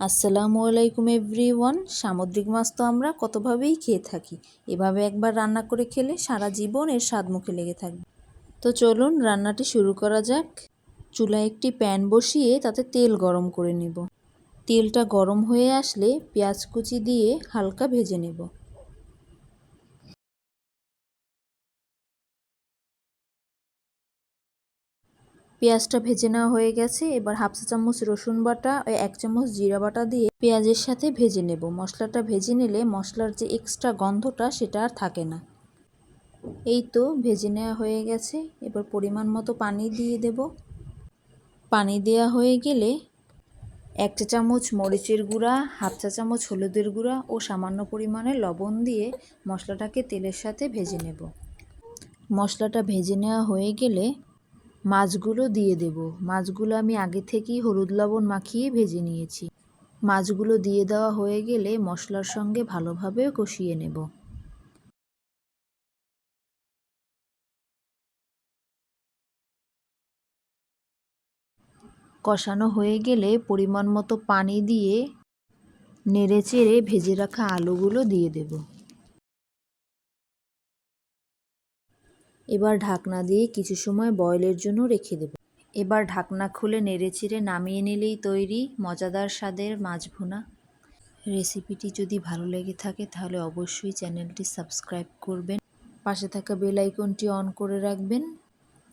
আসসালামু আলাইকুম এভরিওয়ান। সামুদ্রিক মাছ তো আমরা কতভাবেই খেয়ে থাকি। এভাবে একবার রান্না করে খেলে সারা জীবন এর স্বাদ মুখে লেগে থাকবে। তো চলুন রান্নাটি শুরু করা যাক। চুলায় একটি প্যান বসিয়ে তাতে তেল গরম করে নেব। তেলটা গরম হয়ে আসলে পেঁয়াজ কুচি দিয়ে হালকা ভেজে নেব। পেঁয়াজটা ভেজে নেওয়া হয়ে গেছে। এবার হাফ চা চামচ রসুন বাটা ও এক চামচ জিরা বাটা দিয়ে পেঁয়াজের সাথে ভেজে নেব। মশলাটা ভেজে নিলে মশলার যে এক্সট্রা গন্ধটা সেটা আর থাকে না। এই তো ভেজে নেওয়া হয়ে গেছে। এবার পরিমাণ মতো পানি দিয়ে দেব। পানি দেওয়া হয়ে গেলে এক চা চামচ মরিচের গুঁড়া, হাফ চা চামচ হলুদের গুঁড়া ও সামান্য পরিমাণে লবণ দিয়ে মশলাটাকে তেলের সাথে ভেজে নেব। মশলাটা ভেজে নেওয়া হয়ে গেলে মাছগুলো দিয়ে দেব। মাছগুলো আমি আগে থেকেই হলুদ লবণ মাখিয়ে ভেজে নিয়েছি। মাছগুলো দিয়ে দেওয়া হয়ে গেলে মশলার সঙ্গে ভালোভাবে কষিয়ে নেব। কষানো হয়ে গেলে পরিমাণ মতো পানি দিয়ে নেড়ে চেড়ে ভেজে রাখা আলুগুলো দিয়ে দেব। এবার ঢাকনা দিয়ে কিছু সময় বয়লের জন্য রেখে দেব। এবার ঢাকনা খুলে নেড়ে চেড়ে নামিয়ে নিলেই তৈরি মজাদার স্বাদের মাছ ভুনা। রেসিপিটি যদি ভালো লেগে থাকে তাহলে অবশ্যই চ্যানেলটি সাবস্ক্রাইব করবেন। পাশে থাকা বেল আইকনটি অন করে রাখবেন।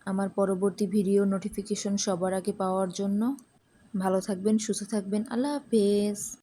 আমার পরবর্তী ভিডিও নোটিফিকেশন সবার আগে পাওয়ার জন্য। ভালো থাকবেন, সুস্থ থাকবেন। আল্লাহ হাফেজ।